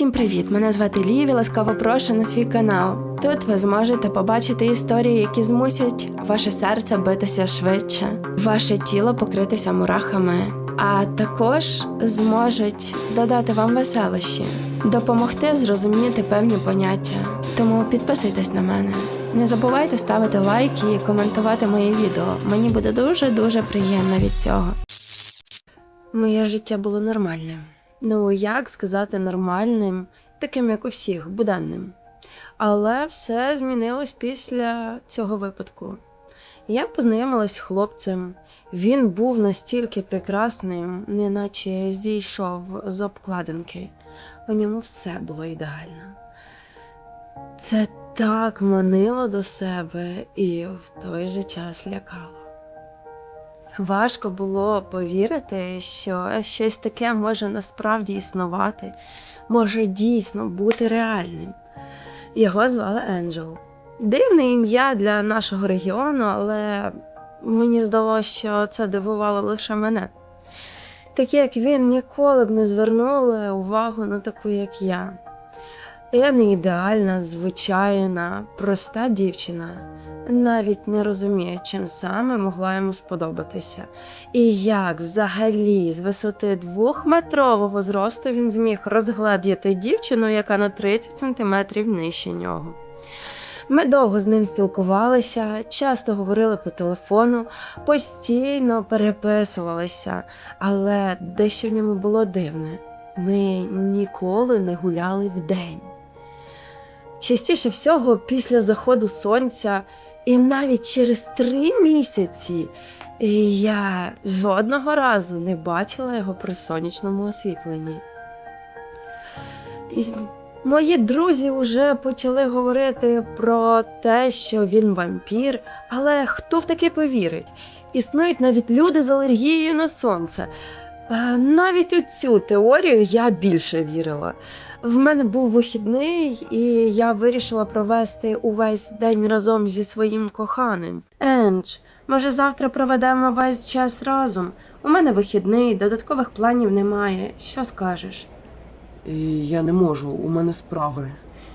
Всім привіт! Мене звати Ліві. Ласкаво прошу на свій канал. Тут ви зможете побачити історії, які змусять ваше серце битися швидше, ваше тіло покритися мурахами, а також зможуть додати вам веселощі, допомогти зрозуміти певні поняття. Тому підписуйтесь на мене. Не забувайте ставити лайки і коментувати мої відео. Мені буде дуже дуже приємно від цього. Моє життя було нормальним. Ну, як сказати, нормальним, таким, як у всіх, буденним. Але все змінилось після цього випадку. Я познайомилась з хлопцем. Він був настільки прекрасним, неначе зійшов з обкладинки. У ньому все було ідеально. Це так манило до себе і в той же час лякало. Важко було повірити, що щось таке може насправді існувати, може дійсно бути реальним. Його звали Енджел. Дивне ім'я для нашого регіону, але мені здалося, що це дивувало лише мене. Такі, як він, ніколи б не звернули увагу на таку, як я. Я не ідеальна, звичайна, проста дівчина навіть не розуміє, чим саме могла йому сподобатися. І як взагалі з висоти двохметрового зросту він зміг розгледіти дівчину, яка на 30 сантиметрів нижче нього. Ми довго з ним спілкувалися, часто говорили по телефону, постійно переписувалися, але дещо в ньому було дивне. Ми ніколи не гуляли вдень. Частіше всього, після заходу сонця, і навіть через три місяці я жодного разу не бачила його при сонячному освітленні. І мої друзі вже почали говорити про те, що він вампір, але хто в таке повірить? Існують навіть люди з алергією на сонце. Е, Навіть у цю теорію я більше вірила. В мене був вихідний, і я вирішила провести увесь день разом зі своїм коханим.Ендж, може, завтра проведемо весь час разом. У мене вихідний, додаткових планів немає. Що скажеш? Я не можу, у мене справи.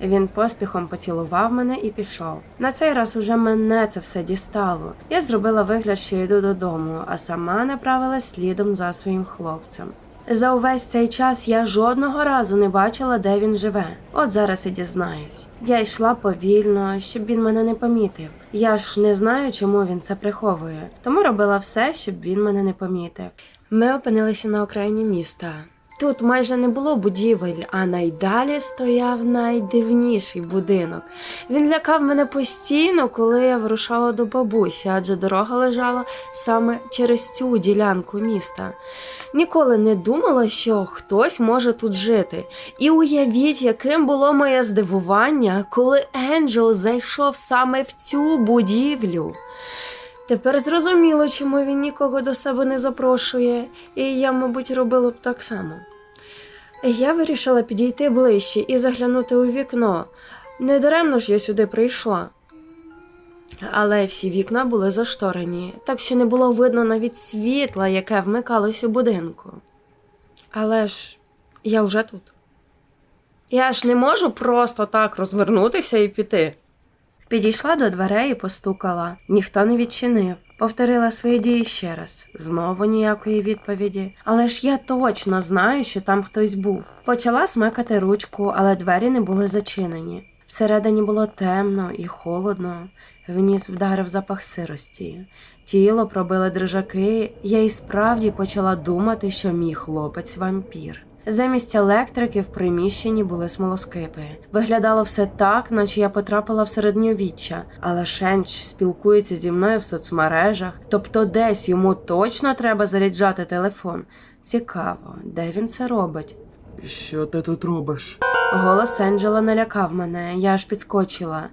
Він поспіхом поцілував мене і пішов. На цей раз уже мене це все дістало. Я зробила вигляд, що йду додому, а сама направилась слідом за своїм хлопцем. За увесь цей час я жодного разу не бачила, де він живе. От зараз і дізнаюсь. Я йшла повільно, щоб він мене не помітив. Я ж не знаю, чому він це приховує, тому робила все, щоб він мене не помітив. Ми опинилися на окраїні міста. Тут майже не було будівель, а найдалі стояв найдивніший будинок. Він лякав мене постійно, коли я вирушала до бабусі, адже дорога лежала саме через цю ділянку міста. Ніколи не думала, що хтось може тут жити. І уявіть, яким було моє здивування, коли Енджел зайшов саме в цю будівлю. Тепер зрозуміло, чому він нікого до себе не запрошує, і я, мабуть, робила б так само. Я вирішила підійти ближче і заглянути у вікно. Недаремно ж я сюди прийшла. Але всі вікна були зашторені, так що не було видно навіть світла, яке вмикалось у будинку. Але ж я вже тут. Я ж не можу просто так розвернутися і піти. Підійшла до дверей і постукала. Ніхто не відчинив. Повторила свої дії ще раз. Знову ніякої відповіді. Але ж я точно знаю, що там хтось був. Почала смикати ручку, але двері не були зачинені. Всередині було темно і холодно. В ніс вдарив запах сирості. Тіло пробили дрижаки. Я і справді почала думати, що мій хлопець вампір. Замість електрики в приміщенні були смолоскипи. Виглядало все так, наче я потрапила в середньовіччя, але Шенч спілкується зі мною в соцмережах, тобто десь йому точно треба заряджати телефон. Цікаво, де він це робить? Що ти тут робиш? Голос Енджела налякав мене, я аж підскочила.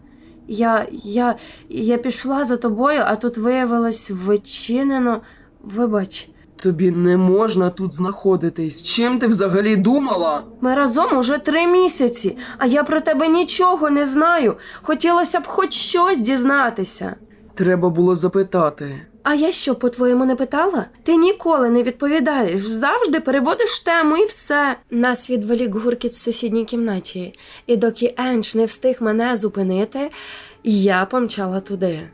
Я, я, я пішла за тобою, а тут виявилось вичинено. Вибач, Тобі не можна тут знаходитись. Чим ти взагалі думала? ми разом уже три місяці, а я про тебе нічого не знаю. Хотілося б хоч щось дізнатися. Треба було запитати. А я що, по-твоєму, не питала? Ти ніколи не відповідаєш, завжди переводиш тему і все. Нас відволік гуркіт в сусідній кімнаті, і доки Енч не встиг мене зупинити, я помчала туди.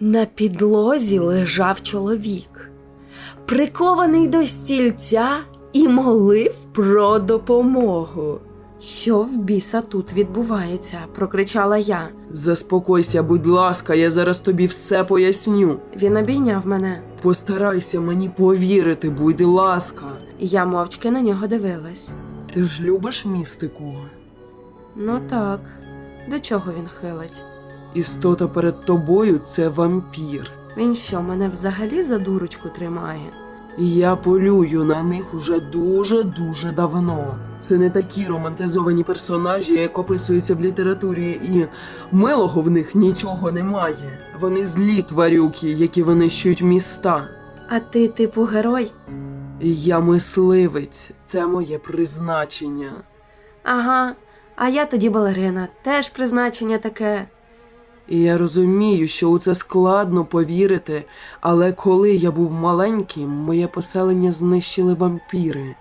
На підлозі лежав чоловік, прикований до стільця і молив про допомогу. Що в біса тут відбувається? прокричала я. Заспокойся, будь ласка, я зараз тобі все поясню. Він обійняв мене. Постарайся мені повірити, будь ласка. Я мовчки на нього дивилась. Ти ж любиш містику? Ну так, до чого він хилить? Істота перед тобою це вампір. Він що, мене взагалі за дурочку тримає? Я полюю на них уже дуже-дуже давно. Це не такі романтизовані персонажі, як описуються в літературі, і милого в них нічого немає. Вони злі тварюки, які винищують міста. А ти, типу, герой? Я мисливець, це моє призначення. Ага. А я тоді балерина, теж призначення таке. І я розумію, що у це складно повірити, але коли я був маленьким, моє поселення знищили вампіри.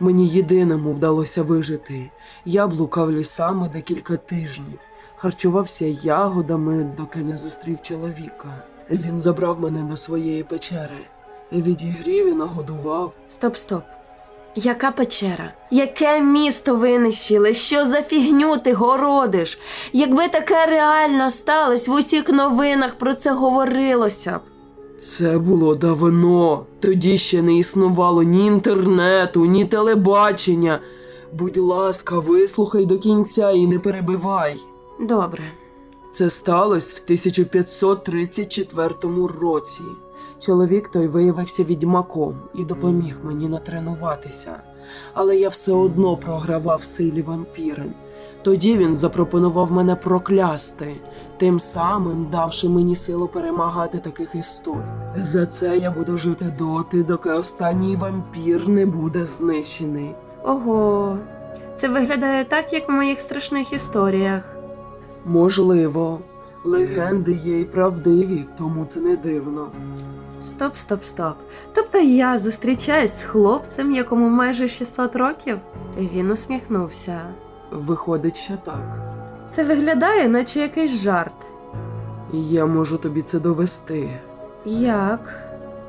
Мені єдиному вдалося вижити. Я блукав лісами декілька тижнів, харчувався ягодами, доки не зустрів чоловіка. Він забрав мене до своєї печери, відігрів і нагодував. Стоп, стоп. Яка печера? Яке місто винищили? Що за фігню ти городиш? Якби таке реально сталося, в усіх новинах про це говорилося б. Це було давно. Тоді ще не існувало ні інтернету, ні телебачення. Будь ласка, вислухай до кінця і не перебивай. Добре. Це сталося в 1534 році. Чоловік той виявився відьмаком і допоміг мені натренуватися, але я все одно програвав силі вампіри. Тоді він запропонував мене проклясти, тим самим давши мені силу перемагати таких істот. За це я буду жити доти, доки останній вампір не буде знищений. Ого. Це виглядає так, як в моїх страшних історіях. Можливо, легенди є й правдиві, тому це не дивно. Стоп, стоп, стоп. Тобто я зустрічаюсь з хлопцем, якому майже 600 років? Він усміхнувся. Виходить, що так. Це виглядає, наче якийсь жарт. Я можу тобі це довести. Як?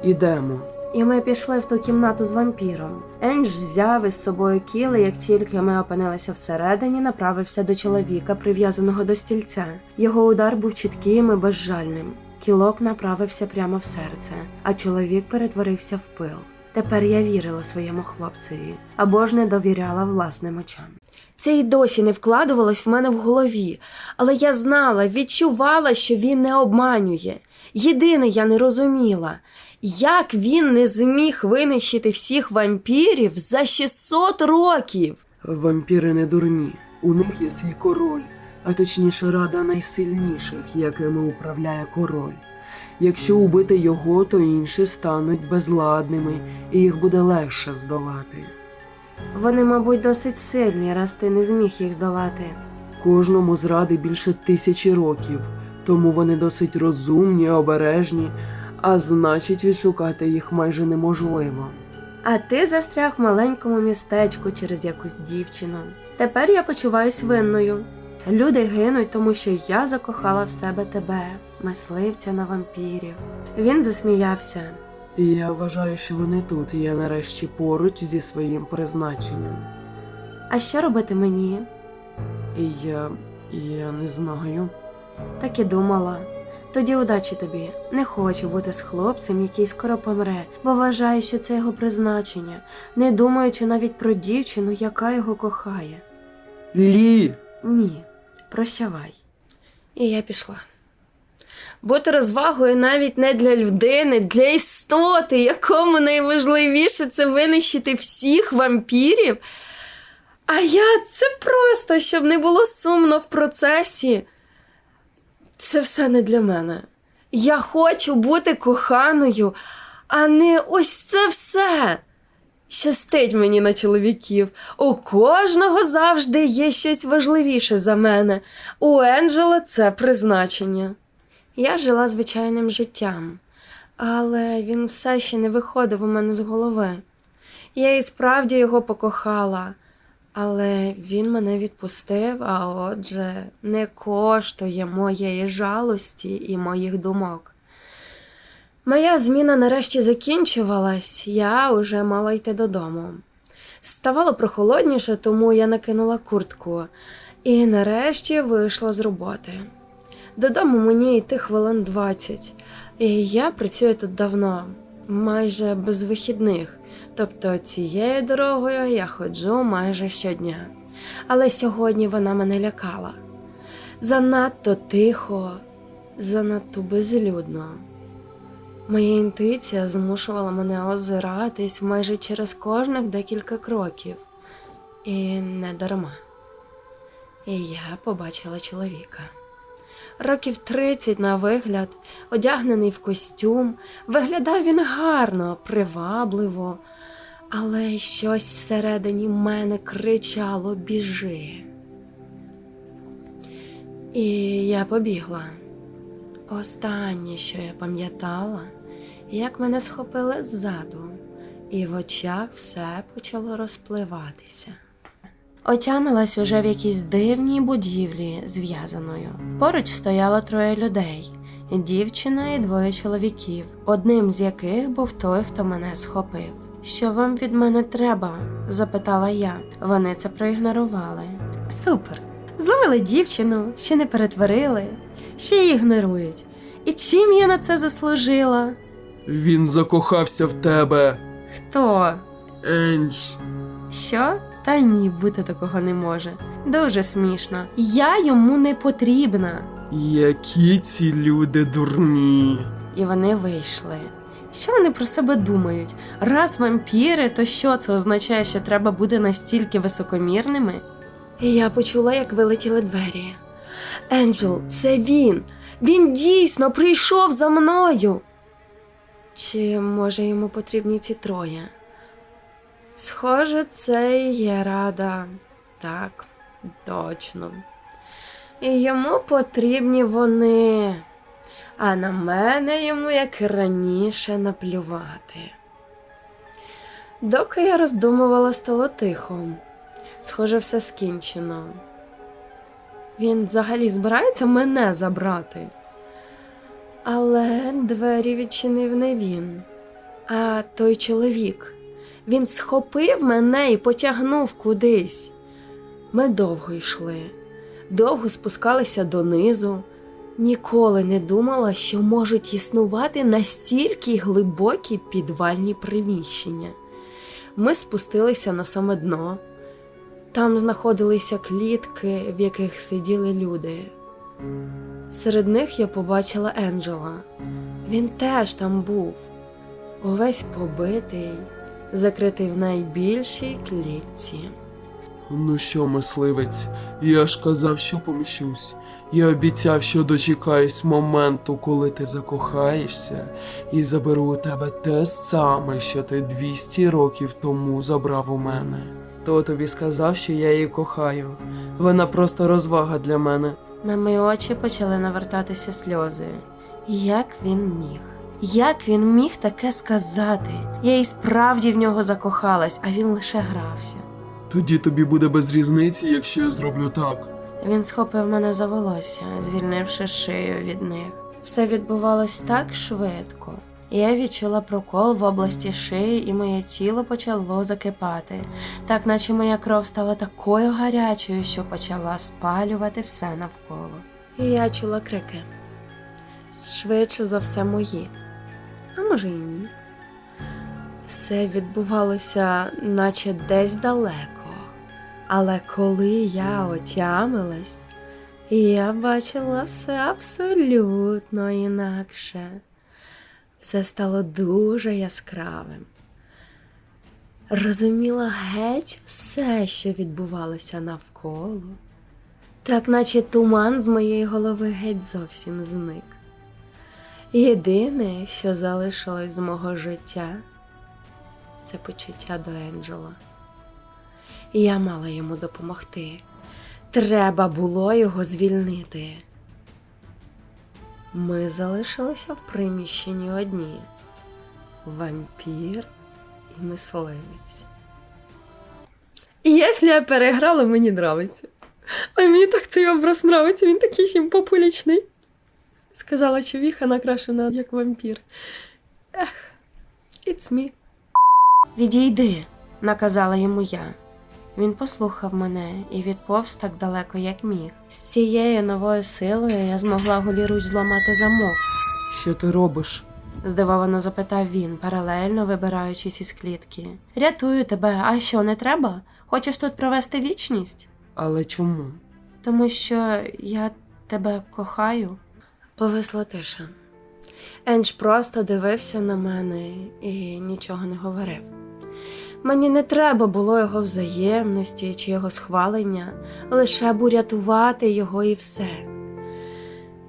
Ідемо. І ми пішли в ту кімнату з вампіром.Ендж взяв із собою кіли, як тільки ми опинилися всередині, направився до чоловіка, прив'язаного до стільця. Його удар був чітким і безжальним. Кілок направився прямо в серце, а чоловік перетворився в пил. Тепер я вірила своєму хлопцеві або ж не довіряла власним очам. Це й досі не вкладувалось в мене в голові, але я знала, відчувала, що він не обманює. Єдине, я не розуміла, як він не зміг винищити всіх вампірів за 600 років. Вампіри не дурні. У них є свій король, а точніше рада найсильніших, якими управляє король. Якщо убити його, то інші стануть безладними, і їх буде легше здолати. Вони, мабуть, досить сильні, раз ти не зміг їх здолати. Кожному з ради більше тисячі років, тому вони досить розумні, обережні, а значить, відшукати їх майже неможливо. А ти застряг в маленькому містечку через якусь дівчину. Тепер я почуваюсь винною. Люди гинуть, тому що я закохала в себе тебе, мисливця на вампірів. Він засміявся. Я вважаю, що вони тут, і я нарешті поруч зі своїм призначенням. А що робити мені? І я. я не знаю. Так і думала. Тоді удачі тобі. Не хочу бути з хлопцем, який скоро помре, бо вважаю, що це його призначення, не думаючи навіть про дівчину, яка його кохає. Лі! Ні, прощавай. І я пішла. Бути розвагою навіть не для людини, для істоти, якому найважливіше це винищити всіх вампірів. А я це просто, щоб не було сумно в процесі. Це все не для мене. Я хочу бути коханою, а не ось це все. Щастить мені на чоловіків. У кожного завжди є щось важливіше за мене. У Енджела це призначення. Я жила звичайним життям. але він все ще не виходив у мене з голови. Я і справді його покохала, але він мене відпустив, а отже, не коштує моєї жалості і моїх думок. Моя зміна нарешті закінчувалась, я уже мала йти додому. Ставало прохолодніше, тому я накинула куртку і нарешті вийшла з роботи. Додому мені йти хвилин 20, і я працюю тут давно, майже без вихідних. Тобто цією дорогою я ходжу майже щодня. Але сьогодні вона мене лякала. Занадто тихо, занадто безлюдно. Моя інтуїція змушувала мене озиратись майже через кожних декілька кроків. І не дарма. І я побачила чоловіка. Років 30 на вигляд, одягнений в костюм, виглядав він гарно, привабливо, але щось всередині мене кричало біжи. І я побігла. Останнє, що я пам'ятала, як мене схопили ззаду, і в очах все почало розпливатися. Отямилась уже в якійсь дивній будівлі зв'язаною. Поруч стояло троє людей: дівчина і двоє чоловіків, одним з яких був той, хто мене схопив. Що вам від мене треба? запитала я. Вони це проігнорували. Супер! Зловили дівчину, ще не перетворили, ще й ігнорують. І чим я на це заслужила? Він закохався в тебе. Хто? Ендж. Що? Та ні, бути такого не може. Дуже смішно. Я йому не потрібна. Які ці люди дурні. І вони вийшли. Що вони про себе думають? Раз вампіри, то що це означає, що треба бути настільки високомірними? І я почула, як вилетіли двері. Енджел, це він! Він дійсно прийшов за мною. Чи може йому потрібні ці троє? Схоже, це і є рада. Так, точно. І йому потрібні вони, а на мене йому, як і раніше, наплювати. Доки я роздумувала, стало тихо. Схоже, все скінчено. Він взагалі збирається мене забрати. Але двері відчинив не він, а той чоловік. Він схопив мене і потягнув кудись. Ми довго йшли, довго спускалися донизу. Ніколи не думала, що можуть існувати настільки глибокі підвальні приміщення. Ми спустилися на саме дно. Там знаходилися клітки, в яких сиділи люди. Серед них я побачила Енджела. Він теж там був, увесь побитий, закритий в найбільшій клітці. Ну що, мисливець, я ж казав, що поміщусь. Я обіцяв, що дочекаюсь моменту, коли ти закохаєшся, і заберу у тебе те саме, що ти 200 років тому забрав у мене. Хто тобі сказав, що я її кохаю? Вона просто розвага для мене. На мої очі почали навертатися сльози. Як він міг? Як він міг таке сказати? Я і справді в нього закохалась, а він лише грався. Тоді тобі буде без різниці, якщо я зроблю так. Він схопив мене за волосся, звільнивши шию від них. Все відбувалось так швидко. Я відчула прокол в області шиї, і моє тіло почало закипати, так наче моя кров стала такою гарячою, що почала спалювати все навколо. І я чула крики. Швидше за все мої. А може і ні. Все відбувалося, наче десь далеко. Але коли я отямилась, я бачила все абсолютно інакше. Все стало дуже яскравим. Розуміла геть все, що відбувалося навколо, так наче туман з моєї голови геть зовсім зник. Єдине, що залишилось з мого життя, це почуття до Енджела. Я мала йому допомогти. Треба було його звільнити. Ми залишилися в приміщенні одні. Вампір і мисливець. І якщо я переграла, мені нравиться. А мені так цей образ нравиться, він такий симпопулічний. Сказала човіха, накрашена як вампір. Ех, it's me. Відійди, наказала йому я. Він послухав мене і відповз так далеко, як міг. З цією новою силою я змогла голіруч зламати замок. Що ти робиш? здивовано запитав він, паралельно вибираючись із клітки. Рятую тебе, а що не треба? Хочеш тут провести вічність? Але чому? Тому що я тебе кохаю. Повисла тиша.Ендж просто дивився на мене і нічого не говорив. Мені не треба було його взаємності чи його схвалення, лише б урятувати його і все.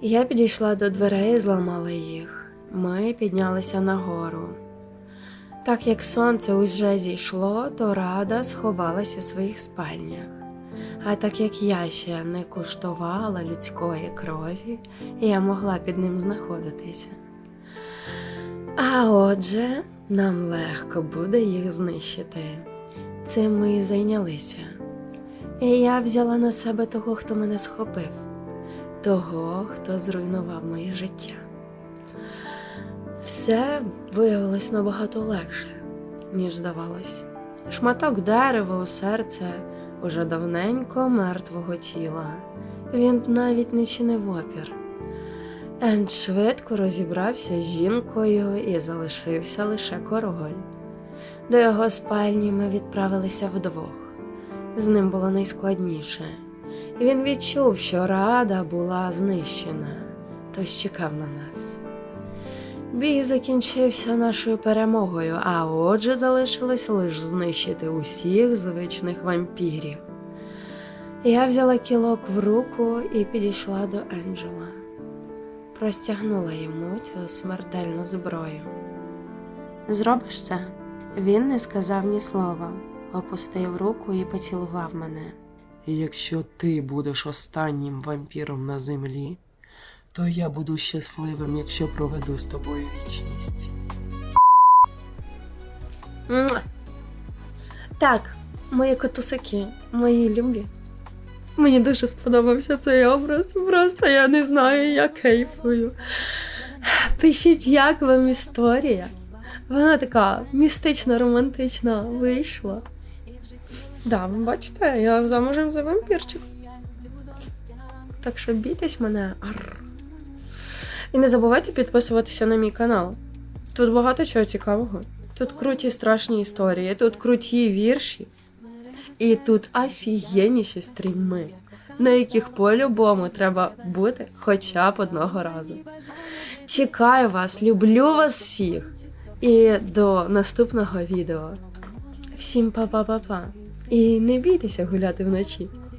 Я підійшла до дверей і зламала їх. Ми піднялися нагору. Так як сонце уже зійшло, то рада сховалась у своїх спальнях. А так як я ще не куштувала людської крові, я могла під ним знаходитися. А отже, нам легко буде їх знищити. Цим ми і зайнялися. І я взяла на себе того, хто мене схопив, того, хто зруйнував моє життя. Все виявилось набагато легше, ніж здавалось. Шматок дерева у серце уже давненько мертвого тіла. Він навіть не чинив опір. Енд швидко розібрався з жінкою і залишився лише король. До його спальні ми відправилися вдвох. З ним було найскладніше. Він відчув, що рада була знищена, тож чекав на нас. Бій закінчився нашою перемогою, а отже залишилось лише знищити усіх звичних вампірів. Я взяла кілок в руку і підійшла до Енджела. Простягнула йому цю смертельну зброю. Зробиш це? Він не сказав ні слова, опустив руку і поцілував мене. Якщо ти будеш останнім вампіром на землі, то я буду щасливим, якщо проведу з тобою вічність. Так, мої котусики, мої любі. Мені дуже сподобався цей образ. Просто я не знаю, я кайфую. Пишіть, як вам історія. Вона така містично романтична вийшла. Да, ви бачите, я замужем за вампірчик. Так що бійтесь мене. Арр. І не забувайте підписуватися на мій канал. Тут багато чого цікавого. Тут круті страшні історії, тут круті вірші. І тут офігенніші стріми, на яких по-любому треба бути хоча б одного разу. Чекаю вас, люблю вас всіх. І до наступного відео. Всім па-па-па-па. І не бійтеся гуляти вночі.